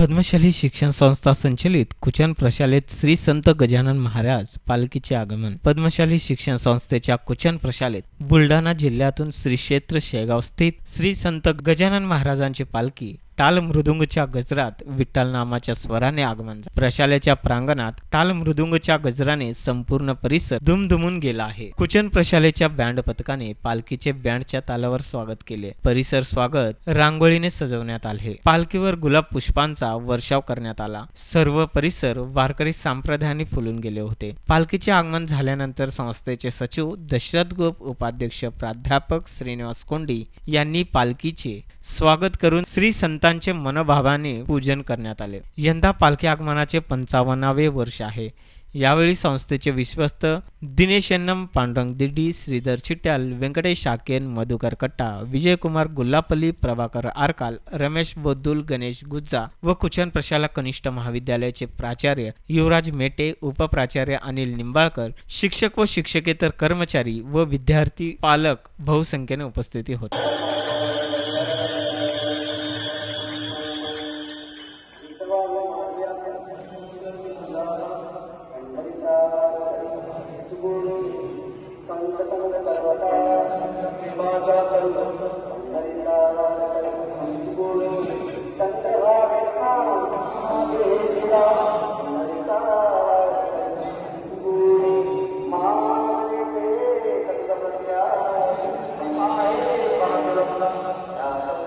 पद्मशाली शिक्षण संस्था संचलित कुचन प्रशालेत श्री संत गजानन महाराज पालखीचे आगमन. पद्मशाली शिक्षण संस्थेच्या कुचन प्रशालेत बुलढाणा जिल्ह्यातून श्री क्षेत्र शेगाव स्थित श्री संत गजानन महाराजांची पालखी टाल मृदुंगच्या गजरात विठ्ठल नामाच्या स्वराने आगमन झाले. प्रशालेच्या प्रांगणात टाल मृदुंगच्या गजराने संपूर्ण परिसर धुमधुमून गेला आहे. कुचन प्रशालेच्या बँड पथकाने पालखीचे बँडच्या तालावर स्वागत केले. परिसर स्वागत रांगोळीने सजवण्यात आले. पालखीवर गुलाब पुष्पांचा वर्षाव करण्यात आला. सर्व परिसर वारकरी संप्रदायाने फुलून गेले होते. पालखीचे आगमन झाल्यानंतर संस्थेचे सचिव दशरथ गोप उपाध्यक्ष प्राध्यापक श्रीनिवास कोंडी यांनी पालखीचे स्वागत करून श्री संता भक्तांचे मनोभावाने पूजन करण्यात आले. यंदा पालखी आगमनाचे पंचावन्नावे वर्ष आहे. यावेळी संस्थेचे विश्वस्त दिनेश यन्नम पांडुरंग दिड्डी श्रीधर चिट्याल व्यंकटेश शाकेन मधुकर कट्टा विजयकुमार गुल्लापल्ली प्रभाकर आरकाल रमेश बोद्दुल गणेश गुज्जा व कुचन प्रशाला कनिष्ठ महाविद्यालयाचे प्राचार्य युवराज मेटे उपप्राचार्य अनिल निंबाळकर शिक्षक व शिक्षकेतर कर्मचारी व विद्यार्थी पालक बहुसंख्येने उपस्थिती होते.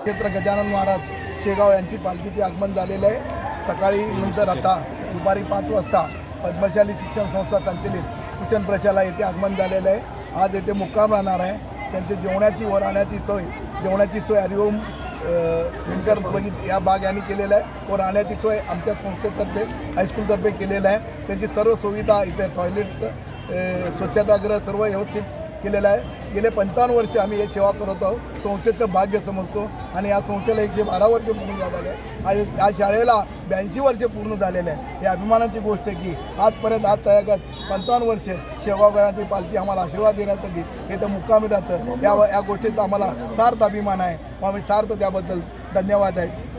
क्षेत्र गजानन महाराज शेगाव यांची पालखीचे आगमन झालेलं आहे. सकाळी नंतर आता दुपारी पाच वाजता पद्मशाली शिक्षण संस्था संचलित कुचन प्रशाला येथे आगमन झालेलं आहे. आज येथे मुक्काम राहणार आहे. त्यांची जेवणाची व राहण्याची सोय जेवणाची सोय हरिओम विणकर बगीच या बाग यांनी केलेलं आहे. व राहण्याची सोय आमच्या संस्थेतर्फे हायस्कूलतर्फे केलेलं आहे. त्यांची सर्व सुविधा इथे टॉयलेट्स स्वच्छतागृह सर्व व्यवस्थित केलेलं आहे. गेले पंचावन्न वर्ष आम्ही हे सेवा करत आहोत. संस्थेचं भाग्य समजतो. आणि या संस्थेला एकशे बारा वर्ष पूर्ण झालेले आहे. आणि या शाळेला ब्याऐंशी वर्ष पूर्ण झालेले आहे. ही अभिमानाची गोष्ट आहे की आजपर्यंत आज तयागत पंचावन्न वर्ष शेगावकरांची पालखी आम्हाला आशीर्वाद देण्यासाठी इथं मुक्कामी राहतं. या या गोष्टीचा आम्हाला सार्थ अभिमान आहे. मग आम्ही सार्थ त्याबद्दल धन्यवाद आहे.